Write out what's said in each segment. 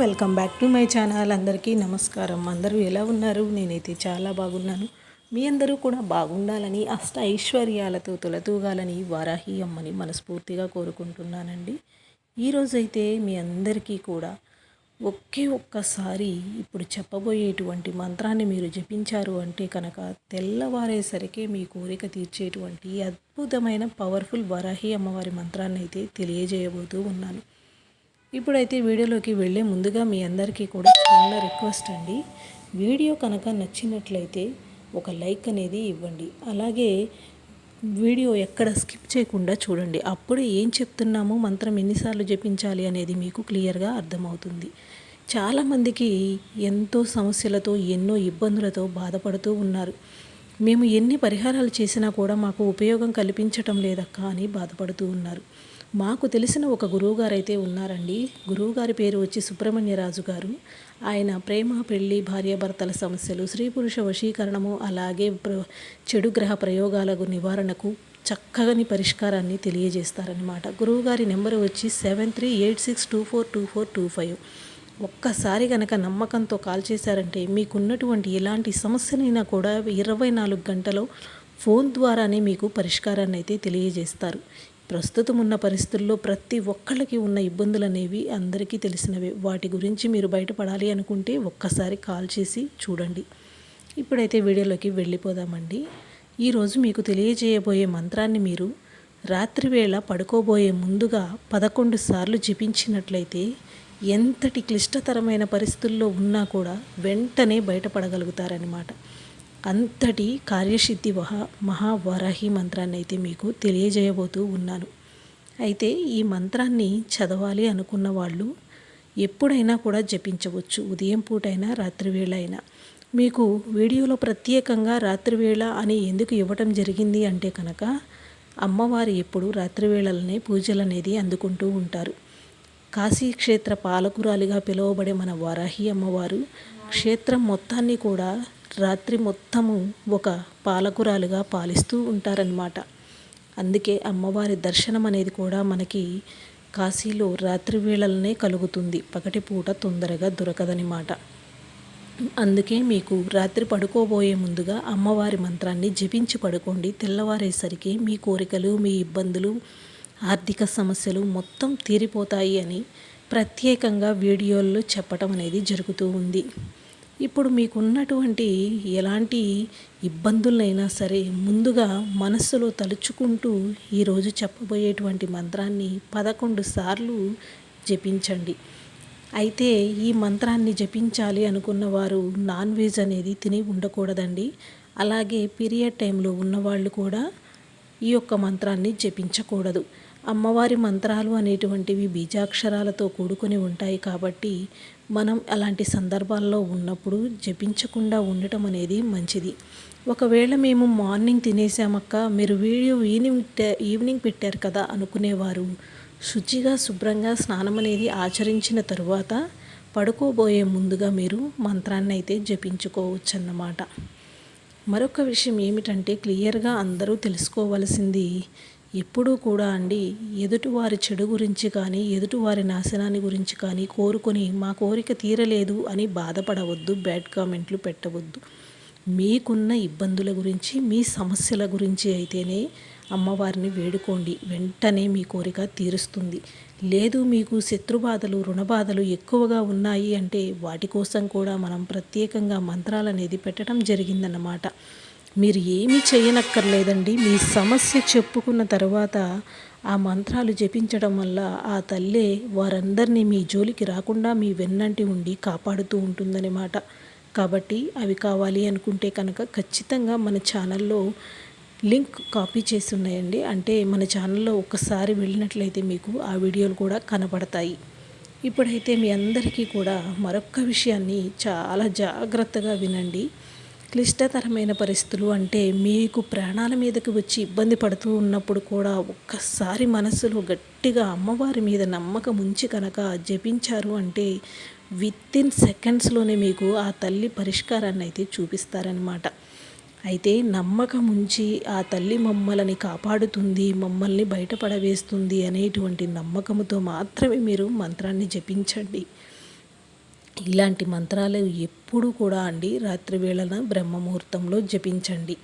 Welcome back to my channel. అందరికీ నమస్కారం. అందరూ ఎలా ఉన్నారు? నేనైతే చాలా బాగున్నాను. మీ అందరూ కూడా బాగుండాలని అష్ట ఐశ్వర్యాలతో తొలతూగాలని వారాహి అమ్మని మనస్ఫూర్తిగా కోరుకుంటున్నానండి. ఈరోజైతే మీ అందరికీ కూడా ఒకే ఒక్కసారి ఇప్పుడు చెప్పబోయేటువంటి మంత్రాన్ని మీరు జపించారు అంటే కనుక తెల్లవారేసరికి మీ కోరిక తీర్చేటువంటి అద్భుతమైన పవర్ఫుల్ వరాహి అమ్మవారి మంత్రాన్ని అయితే తెలియజేయబోతూ ఉన్నాను. ఇప్పుడైతే వీడియోలోకి వెళ్ళే ముందుగా మీ అందరికీ కూడా చిన్న రిక్వెస్ట్ అండి. వీడియో కనుక నచ్చినట్లయితే ఒక లైక్ అనేది ఇవ్వండి. అలాగే వీడియో ఎక్కడ స్కిప్ చేయకుండా చూడండి. అప్పుడే ఏం చెప్తున్నామో మంత్రం ఎన్నిసార్లు జపించాలి అనేది మీకు క్లియర్గా అర్థమవుతుంది. చాలామందికి ఎంతో సమస్యలతో ఎన్నో ఇబ్బందులతో బాధపడుతూ ఉన్నారు. మేము ఎన్ని పరిహారాలు చేసినా కూడా మాకు ఉపయోగం కల్పించటం లేదక్క అని బాధపడుతూ ఉన్నారు. మాకు తెలిసిన ఒక గురువుగారు అయితే ఉన్నారండి. గురువుగారి పేరు వచ్చి సుబ్రహ్మణ్యరాజు గారు. ఆయన ప్రేమ పెళ్ళి భార్యాభర్తల సమస్యలు స్త్రీ పురుష వశీకరణము అలాగే ప్ర చెడు గ్రహ ప్రయోగాల నివారణకు చక్కగని పరిష్కారాన్ని తెలియజేస్తారనమాట గురువుగారి నెంబర్ వచ్చి seven three eight six two four two four two five. ఒక్కసారి కనుక నమ్మకంతో కాల్ చేశారంటే మీకున్నటువంటి ఎలాంటి సమస్యనైనా కూడా ఇరవై నాలుగు గంటలో ఫోన్ ద్వారానే మీకు పరిష్కారాన్ని అయితే తెలియజేస్తారు. ప్రస్తుతం ఉన్న పరిస్థితుల్లో ప్రతి ఒక్కళ్ళకి ఉన్న ఇబ్బందులు అనేవి అందరికీ తెలిసినవే. వాటి గురించి మీరు బయటపడాలి అనుకుంటే ఒక్కసారి కాల్ చేసి చూడండి. ఇప్పుడైతే వీడియోలోకి వెళ్ళిపోదామండి. ఈరోజు మీకు తెలియజేయబోయే మంత్రాన్ని మీరు రాత్రివేళ పడుకోబోయే ముందుగా పదకొండు సార్లు జపించినట్లయితే ఎంతటి క్లిష్టతరమైన పరిస్థితుల్లో ఉన్నా కూడా వెంటనే బయటపడగలుగుతారనమాట అంతటి కార్యసిద్ధి మహా మహావరాహి మంత్రాన్ని అయితే మీకు తెలియజేయబోతూ ఉన్నాను. అయితే ఈ మంత్రాన్ని చదవాలి అనుకున్న వాళ్ళు ఎప్పుడైనా కూడా జపించవచ్చు. ఉదయం పూటైనా రాత్రివేళ అయినా మీకు వీడియోలో ప్రత్యేకంగా రాత్రివేళ అని ఎందుకు ఇవ్వటం జరిగింది అంటే కనుక అమ్మవారు ఎప్పుడు రాత్రివేళలనే పూజలు అనేది అందుకుంటూ ఉంటారు. కాశీక్షేత్ర పాలకురాలిగా పిలువబడే మన వరాహి అమ్మవారు క్షేత్రం మొత్తాన్ని కూడా రాత్రి మొత్తము ఒక పాలకురాలుగా పాలిస్తూ ఉంటారనమాట అందుకే అమ్మవారి దర్శనం అనేది కూడా మనకి కాశీలో రాత్రి వేళలనే కలుగుతుంది. పగటిపూట తొందరగా దొరకదనమాట అందుకే మీకు రాత్రి పడుకోబోయే ముందుగా అమ్మవారి మంత్రాన్ని జపించి పడుకోండి. తెల్లవారేసరికి మీ కోరికలు మీ ఇబ్బందులు ఆర్థిక సమస్యలు మొత్తం తీరిపోతాయి అని ప్రత్యేకంగా వీడియోల్లో చెప్పటం అనేది జరుగుతూ ఉంది. ఇప్పుడు మీకున్నటువంటి ఎలాంటి ఇబ్బందులైనా సరే ముందుగా మనస్సులో తలుచుకుంటూ ఈరోజు చెప్పబోయేటువంటి మంత్రాన్ని పదకొండు సార్లు జపించండి. అయితే ఈ మంత్రాన్ని జపించాలి అనుకున్న వారు నాన్ వెజ్ అనేది తిని ఉండకూడదండి. అలాగే పీరియడ్ టైంలో ఉన్నవాళ్ళు కూడా ఈ యొక్క మంత్రాన్ని జపించకూడదు. అమ్మవారి మంత్రాలు అనేటువంటివి బీజాక్షరాలతో కూడుకొని ఉంటాయి కాబట్టి మనం అలాంటి సందర్భాల్లో ఉన్నప్పుడు జపించకుండా ఉండటం అనేది మంచిది. ఒకవేళ మేము మార్నింగ్ తినేసామక్క మీరు వీడియో ఈవినింగ్ ఈవినింగ్ పెట్టారు కదా అనుకునేవారు. శుచిగా శుభ్రంగా స్నానం అనేది ఆచరించిన తరువాత పడుకోబోయే ముందుగా మీరు మంత్రాన్ని అయితే జపించుకోవచ్చు అన్నమాట మరొక విషయం ఏమిటంటే క్లియర్గా అందరూ తెలుసుకోవలసింది ఎప్పుడూ కూడా అండి ఎదుటివారి చెడు గురించి కానీ ఎదుటివారి నాశనాన్ని గురించి కానీ కోరుకొని మా కోరిక తీరలేదు అని బాధపడవద్దు బ్యాడ్ కామెంట్లు పెట్టవద్దు. మీకున్న ఇబ్బందుల గురించి మీ సమస్యల గురించి అయితేనే అమ్మవారిని వేడుకోండి. వెంటనే మీ కోరిక తీరుస్తుంది. లేదు మీకు శత్రుబాధలు రుణబాధలు ఎక్కువగా ఉన్నాయి అంటే వాటి కోసం కూడా మనం ప్రత్యేకంగా మంత్రాలు అనేది పెట్టడం జరిగిందన్నమాట. మీరు ఏమీ చేయనక్కర్లేదండి. మీ సమస్య చెప్పుకున్న తర్వాత ఆ మంత్రాలు జపించడం వల్ల ఆ తల్లే వారందరినీ మీ జోలికి రాకుండా మీ వెన్నంటి ఉండి కాపాడుతూ ఉంటుందన్నమాట. కాబట్టి అవి కావాలి అనుకుంటే కనుక ఖచ్చితంగా మన ఛానల్లో లింక్ కాపీ చేసి ఉన్నాయండి. అంటే మన ఛానల్లో ఒకసారి వెళ్ళినట్లయితే మీకు ఆ వీడియోలు కూడా కనపడతాయి ఇప్పుడైతే మీ అందరికీ కూడా మరొక్క విషయాన్ని చాలా జాగ్రత్తగా వినండి. క్లిష్టతరమైన పరిస్థితులు అంటే మీకు ప్రాణాల మీదకి వచ్చి ఇబ్బంది పడుతూ ఉన్నప్పుడు కూడా ఒక్కసారి మనసులో గట్టిగా అమ్మవారి మీద నమ్మకం ఉంచి కనుక జపించారు అంటే విత్ ఇన్ సెకండ్స్లోనే మీకు ఆ తల్లి పరిష్కారాన్ని అయితే చూపిస్తారనమాట అయితే నమ్మకం ఉంచి ఆ తల్లి మమ్మల్ని కాపాడుతుంది మమ్మల్ని బయటపడవేస్తుంది అనేటువంటి నమ్మకంతో మాత్రమే మీరు మంత్రాన్ని జపించండి. ఇలాంటి మంత్రాలు ఎప్పుడు కూడా అండి రాత్రి వేళన బ్రహ్మముహూర్తంలో జపించండి.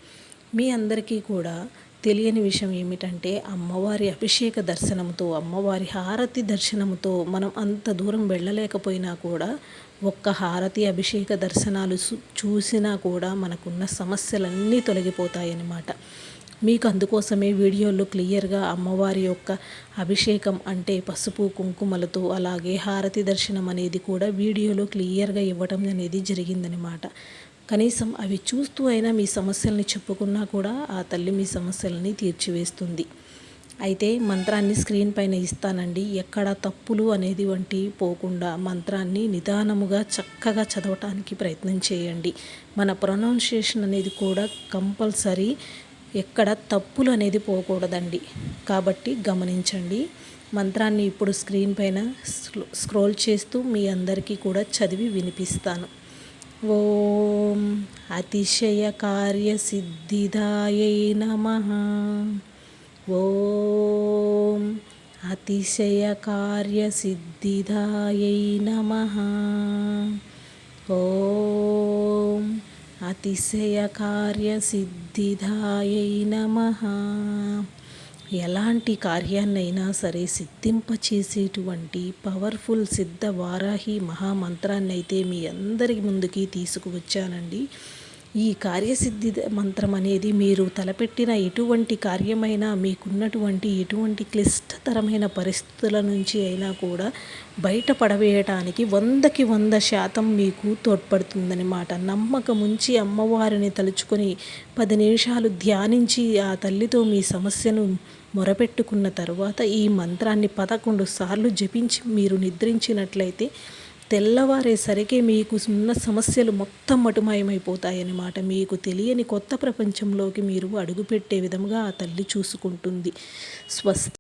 మీ అందరికీ కూడా తెలియని విషయం ఏమిటంటే అమ్మవారి అభిషేక దర్శనంతో అమ్మవారి హారతి దర్శనంతో మనం అంత దూరం వెళ్ళలేకపోయినా కూడా ఒక్క హారతి అభిషేక దర్శనాలు చూసినా కూడా మనకున్న సమస్యలన్నీ తొలగిపోతాయన్నమాట. మీకు అందుకోసమే వీడియోలో క్లియర్గా అమ్మవారి యొక్క అభిషేకం అంటే పసుపు కుంకుమలతో అలాగే హారతి దర్శనం అనేది కూడా వీడియోలో క్లియర్గా ఇవ్వటం అనేది జరిగిందనమాట కనీసం అవి చూస్తూ అయినా మీ సమస్యల్ని చెప్పుకున్నా కూడా ఆ తల్లి మీ సమస్యలని తీర్చివేస్తుంది. అయితే మంత్రాన్ని స్క్రీన్ పైన ఇస్తానండి. ఎక్కడ తప్పులు అనేది వంటి పోకుండా మంత్రాన్ని నిదానముగా చక్కగా చదవటానికి ప్రయత్నం చేయండి. మన ప్రొనౌన్సియేషన్ అనేది కూడా కంపల్సరీ ఎక్కడ తప్పులు అనేది పోకూడదండి. కాబట్టి గమనించండి. మంత్రాన్ని ఇప్పుడు స్క్రీన్ పైన స్క్రోల్ చేస్తూ మీ అందరికీ కూడా చదివి వినిపిస్తాను. ఓం అతిశయ కార్య కార్యసిద్ధిదాయై నమ. ఓం అతిశయ కార్యసిద్ధిదాయై నమ. ఓం అతిశయకార్యసిద్ధిదాయై నమ. ఎలాంటి కార్యాన్నైనా సరే సిద్ధింపచేసేటువంటి పవర్ఫుల్ సిద్ధ వారాహి మహామంత్రాన్ని అయితే మీ అందరి ముందుకి తీసుకువచ్చానండి. ఈ కార్యసిద్ధి మంత్రం అనేది మీరు తలపెట్టిన ఎటువంటి కార్యమైనా మీకున్నటువంటి ఎటువంటి క్లిష్టతరమైన పరిస్థితుల నుంచి అయినా కూడా బయటపడవేయటానికి వందకి వంద శాతం మీకు తోడ్పడుతుందనమాట నమ్మకం ఉంచి అమ్మవారిని తలుచుకొని పది నిమిషాలు ధ్యానించి ఆ తల్లితో మీ సమస్యను మొరపెట్టుకున్న తర్వాత ఈ మంత్రాన్ని పదకొండు సార్లు జపించి మీరు నిద్రించినట్లయితే తెల్లవారేసరికి మీకు ఉన్న సమస్యలు మొత్తం మటుమాయమైపోతాయన్నమాట మీకు తెలియని కొత్త ప్రపంచంలోకి మీరు అడుగుపెట్టే విధంగా ఆ తల్లి చూసుకుంటుంది. స్వస్తి